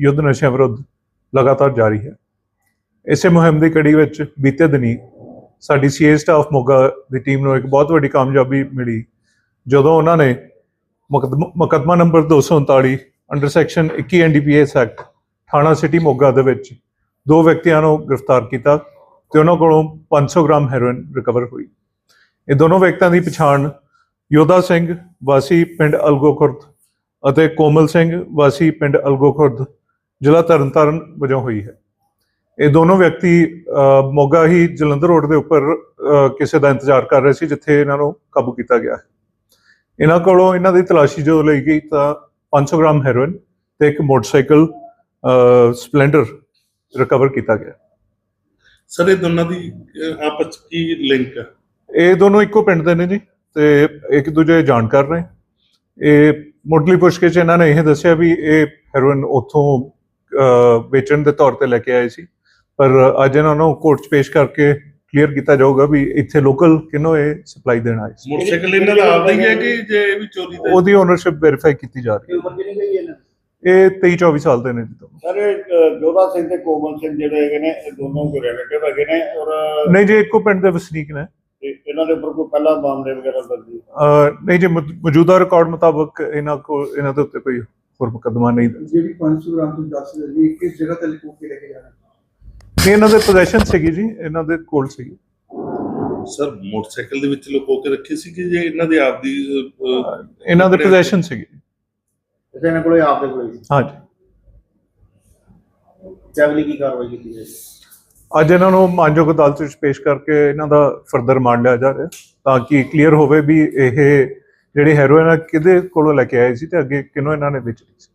ਯੁੱਧ ਨਸ਼ਿਆਂ ਵਿਰੁੱਧ ਲਗਾਤਾਰ ਜਾਰੀ ਹੈ। ਇਸੇ ਮੁਹਿੰਮ ਦੀ ਕੜੀ ਵਿੱਚ ਬੀਤੇ ਦਿਨੀ ਸਾਡੀ ਸੀਏ ਸਟਾਫ ਮੋਗਾ ਦੀ ਟੀਮ ਨੂੰ ਇੱਕ ਬਹੁਤ ਵੱਡੀ ਕਾਮਯਾਬੀ ਮਿਲੀ, ਜਦੋਂ ਉਹਨਾਂ ਨੇ ਮੁਕੱਦਮ- ਮੁਕੱਦਮਾ number 239 under section 21 NDPS act ਥਾਣਾ ਸਿਟੀ ਮੋਗਾ ਦੇ ਵਿੱਚ ਦੋ ਵਿਅਕਤੀਆਂ ਨੂੰ ਗ੍ਰਿਫਤਾਰ ਕੀਤਾ ਤੇ ਉਹਨਾਂ ਕੋਲੋਂ 500 ਗ੍ਰਾਮ ਹੈਰੋਇਨ ਰਿਕਵਰ ਹੋਈ। ਇਹ ਦੋਨੋਂ ਵਿਅਕਤੀਆਂ ਦੀ ਪਛਾਣ ਯੋਧਾ ਸਿੰਘ ਵਾਸੀ ਪਿੰਡ ਅਲਗੋ ਖੁਰਦ ਅਤੇ ਕੋਮਲ ਸਿੰਘ ਵਾਸੀ ਪਿੰਡ ਅਲਗੋਖੁਰਦ ਜ਼ਿਲ੍ਹਾ ਤਰਨਤਾਰਨ ਵਜੋਂ ਹੋਈ ਹੈ। ਇਹ ਦੋਨੋਂ ਵਿਅਕਤੀ ਮੋਗਾ ਹੀ ਜਲੰਧਰ ਰੋਡ ਦੇ ਉੱਪਰ ਕਿਸੇ ਦਾ ਇੰਤਜ਼ਾਰ ਕਰ ਰਹੇ ਸੀ ਜਿੱਥੇ ਇਹਨਾਂ ਨੂੰ ਕਾਬੂ ਕੀਤਾ ਗਿਆ ਹੈ। ਇਹਨਾਂ ਕੋਲੋਂ ਇਹਨਾਂ ਦੀ ਤਲਾਸ਼ੀ ਜੋ ਲਈ ਗਈ ਤਾਂ 500 ਗ੍ਰਾਮ ਹੈਰੋਇਨ ਤੇ ਇੱਕ ਮੋਟਰਸਾਈਕਲ ਸਪਲੈਂਡਰ ਰਿਕਵਰ ਕੀਤਾ ਗਿਆ। ਸਰ ਇਹ ਦੋਨਾਂ ਦੀ ਆਪਸ ਕੀ ਲਿੰਕ ਹੈ? ਇਹ ਦੋਨੋਂ ਇੱਕੋ ਪਿੰਡ ਦੇ ਨੇ ਜੀ ਤੇ ਇੱਕ ਦੂਜੇ ਜਾਣਕਾਰ ਨੇ। ਇਹ ਮੁੱਢਲੀ ਪੁੱਛਗਿੱਛ 'ਚ ਇਹਨਾਂ ਨੇ ਇਹ ਦੱਸਿਆ ਵੀ ਇਹ ਹੈਰੋਇਨ ਉੱਥੋਂ ਵੇਚਣ ਦੇ ਤੌਰ ਤੇ ਲੈ ਕੇ ਆਏ ਸੀ। ਪਰ ਅੱਜ ਇਹਨਾਂ ਨੂੰ ਕੋਰਟ 'ਚ ਪੇਸ਼ ਕਰਕੇ ਕਲੀਅਰ ਕੀਤਾ ਜਾਊਗਾ ਵੀ ਇੱਥੇ ਲੋਕਲ ਕਿਹਨੂੰ ਇਹ ਸਪਲਾਈ ਦੇਣ ਆਏ ਸੀ। ਮੋਟਰਸਾਈਕਲ ਇਹਨਾਂ ਦਾ ਆਪਦਾ ਹੀ ਹੈ ਕਿ ਜੇ ਇਹ ਵੀ ਚੋਰੀ ਦਾ ਹੈ? ਉਹਦੀ ਓਨਰਸ਼ਿਪ ਵੈਰੀਫਾਈ ਕੀਤੀ ਜਾ ਰਹੀ ਇਹ ਉਮਰ ਕਿੰਨੀ ਗਈ ਹੈ ਹੈ ਇਹ 23 24 ਸਾਲ ਦੇ ਨੇ ਜੀ ਦੋਨੋਂ। ਸਰ ਜੋਧਾ ਸਿੰਘ ਤੇ ਕੋਮਲ ਸਿੰਘ ਜਿਹੜੇ ਹੈਗੇ ਨੇ ਇਹ ਦੋਨੋਂ ਕੋਈ ਰਿਲੇਟਿਵ ਹੈਗੇ ਨੇ ਔਰ ਨਹੀਂ ਜੀ ਇੱਕੋ ਪਿੰਡ ਦੇ ਵਸਨੀਕ ਨੇ। ਇਹ- ਇਹਨਾਂ ਦੇ ਉੱਪਰ ਕੋਈ ਪਹਿਲਾ ਮਾਮਲੇ ਵਗੈਰਾ ਦਰਜ ਨਹੀਂ? ਜੀ ਮੌਜੂਦਾ ਰਿਕਾਰਡ ਮੁਤਾਬਕ ਇਹਨਾਂ ਕੋ ਇਹਨਾਂ ਦੇ ਉੱਤੇ ਕੋਈ ਹੋਰ ਮੁਕੱਦਮਾ ਨਹੀਂ ਦਰਜ। ਜਿਹੜੀ 500 ਗ੍ਰਾਮ ਤੋਂ 10 ਜੀ ਕਿਸ ਜਗ੍ਹਾ ਤੇ ਲਿਖੋ ਕੇ ਲੈ ਕੇ ਜਾਣਾ ਇਹਨਾਂ ਦੇ ਪੋਜੀਸ਼ਨ ਸੀਗੀ ਜੀ ਇਹਨਾਂ ਦੇ ਕੋਲ ਸੀਗੀ। ਸਰ ਮੋਟਰਸਾਈਕਲ ਦੇ ਵਿੱਚ ਲੁਕੋ ਕੇ ਰੱਖੀ ਸੀ ਕਿ ਜੇ ਇਹਨਾਂ ਦੀ ਆਪਦੀ ਅਹ, ਅਹ, ਇਹਨਾਂ ਦੇ ਪੋਜੀਸ਼ਨ ਸੀਗੀ। ਕਿਸੇ ਇਹਨਾਂ ਕੋਲੇ ਆਪ ਦੇ ਕੋਲੇ ਸੀ। ਹਾਂਜੀ ਤੇ ਅਗਲੀ ਕੀ ਕਾਰਵਾਈ ਕੀਤੀ ਜਾਏਗੀ ਅੱਜ ਇਹਨਾਂ ਨੂੰ ਮਾਨਯੋਗ ਅਦਾਲਤ ਵਿੱਚ ਪੇਸ਼ ਕਰਕੇ ਇਹਨਾਂ ਦਾ ਫਰਦਰ ਰਿਮਾਂਡ ਲਿਆ ਜਾ ਰਿਹਾ ਤਾਂ ਕਿ ਕਲੀਅਰ ਹੋਵੇ ਵੀ ਇਹ ਜਿਹੜੀ ਹੈਰੋਇਨ ਆ, ਕਿਹਦੇ ਕੋਲੋਂ ਲੈ ਕੇ ਆਏ ਸੀ ਤੇ ਅੱਗੇ ਕਿਹਨੂੰ ਇਹਨਾਂ ਨੇ ਵੇਚਣੀ ਸੀ?